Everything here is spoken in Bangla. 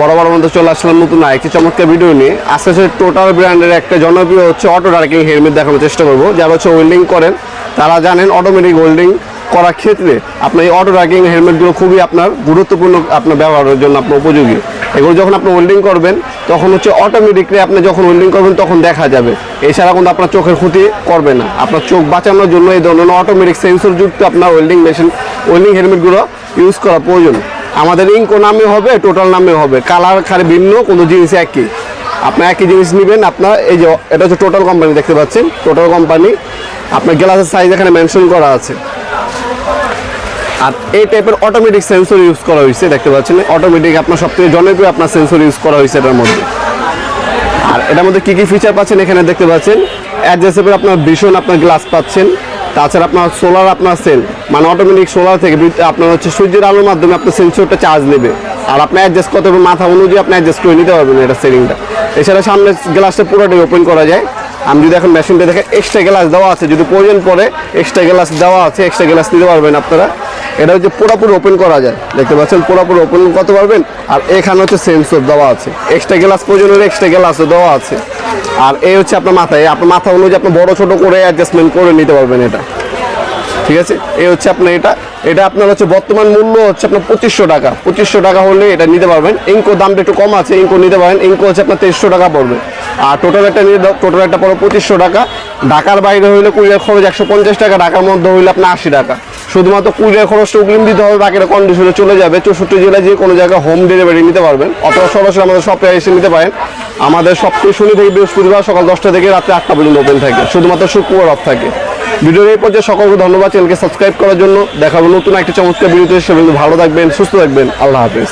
বড় বড় মধ্যে চলে আসলাম নতুন আরেকটি চমৎকার ভিডিও নিয়ে। আজকে হচ্ছে টোটাল ব্র্যান্ডের একটা জনপ্রিয় হচ্ছে অটো ডার্কিং হেলমেট দেখানোর চেষ্টা করব। যারা হচ্ছে ওয়েল্ডিং করেন, তারা জানেন অটোমেটিক ওয়েল্ডিং করার ক্ষেত্রে আপনার এই অটো ডার্কিং হেলমেটগুলো খুবই আপনার গুরুত্বপূর্ণ আপনার ব্যবহারের জন্য আপনার উপযোগী। এগুলো যখন আপনি ওয়েল্ডিং করবেন, তখন হচ্ছে অটোমেটিকলি আপনি যখন ওয়েল্ডিং করবেন, তখন দেখা যাবে। এছাড়া কিন্তু আপনার চোখের ক্ষতি করবে না। আপনার চোখ বাঁচানোর জন্য এই ধরনের অটোমেটিক সেন্সরযুক্ত আপনার ওয়েল্ডিং মেশিন ওয়েল্ডিং হেলমেটগুলো ইউজ করা প্রয়োজন। আমাদের ইঙ্কো নামে হবে, টোটাল নামে হবে। কালার খালি ভিন্ন, কোনো জিনিস একই। আপনার একই জিনিস নেবেন, আপনার এই যে, এটা হচ্ছে টোটাল কোম্পানি দেখতে পাচ্ছেন, টোটাল কোম্পানি আপনার গ্লাসের সাইজ এখানে মেনশন করা আছে। আর এই টাইপের অটোমেটিক সেন্সর ইউজ করা হয়েছে, দেখতে পাচ্ছেন? অটোমেটিক আপনার সবথেকে জনপ্রিয় আপনার সেন্সর ইউজ করা হয়েছে এটার মধ্যে। আর এটার মধ্যে কি কি ফিচার পাচ্ছেন এখানে দেখতে পাচ্ছেন? অ্যাডজাস্টেবল আপনার ভীষণ আপনার গ্লাস পাচ্ছেন। তাছাড়া আপনার সোলার আপনার সেল মানে অটোমেটিক সোলার থেকে আপনার হচ্ছে সূর্যের আলোর মাধ্যমে আপনার সেন্সরটা চার্জ নেবে। আর আপনি অ্যাডজাস্ট করতে পারবেন, মাথা অনুযায়ী আপনি অ্যাডজাস্ট করে নিতে পারবেন এটা সেলিংটা এছাড়া সামনে গ্লাসটা পুরোটাই ওপেন করা যায়। আমি যদি এখন মেশিনটা দেখে এক্সট্রা গ্লাস দেওয়া আছে, যদি প্রয়োজন পড়ে এক্সট্রা গ্লাস দেওয়া আছে এক্সট্রা গ্লাস নিতে পারবেন আপনারা। এটা হচ্ছে পুরোপুরি ওপেন করা যায়। দেখতে পাচ্ছেন, পুরোপুরি ওপেন করতে পারবেন। আর এখানে হচ্ছে সেন্সর দেওয়া আছে। এক্সট্রা গ্লাস প্রয়োজন হলে এক্সট্রা গ্লাসও দেওয়া আছে। আর এই হচ্ছে আপনার মাথায় আপনার মাথা অনুযায়ী আপনি বড় ছোট করে অ্যাডজাস্টমেন্ট করে নিতে পারবেন এটা। ঠিক আছে? এই হচ্ছে আপনার এটা। এটা আপনার হচ্ছে বর্তমান মূল্য হচ্ছে আপনার পঁচিশশো টাকা। পঁচিশশো টাকা হলে এটা নিতে পারবেন। ইঙ্কো দামটা একটু কম আছে ইঙ্কো নিতে পারেন। ইঙ্কো হচ্ছে আপনার তেইশশো টাকা পড়বে। আর টোটাল একটা নিয়ে টোটাল একটা পড়বে পঁচিশশো টাকা। ঢাকার বাইরে হইলে কুড়িয়ার খরচ একশো পঞ্চাশ টাকা। ঢাকার মধ্যে হইলে আপনার আশি টাকা। শুধুমাত্র কুড়িয়ার খরচটা অগ্রিম দিতে হবে, বাকিটা কন্ডিশনে চলে যাবে। চৌষট্টি জেলায় যে কোনো জায়গায় হোম ডেলিভারি নিতে পারবেন। অথবা সরাসরি আমাদের শপে এসে নিতে পারেন। আমাদের সপ্তাহে শনি থেকে বৃহস্পতিবার সকাল দশটা থেকে রাত্রে আটটা পর্যন্ত ওপেন থাকে। শুধুমাত্র শুক্রবার অফ থাকে। ভিডিওর এই পর্যায়ে সকলকে ধন্যবাদ। চ্যানেলকে সাবস্ক্রাইব করার জন্য। দেখাবো নতুন একটা চমৎকার ভিডিওতে সে ভালো থাকবেন, সুস্থ থাকবেন। আল্লাহ হাফেজ।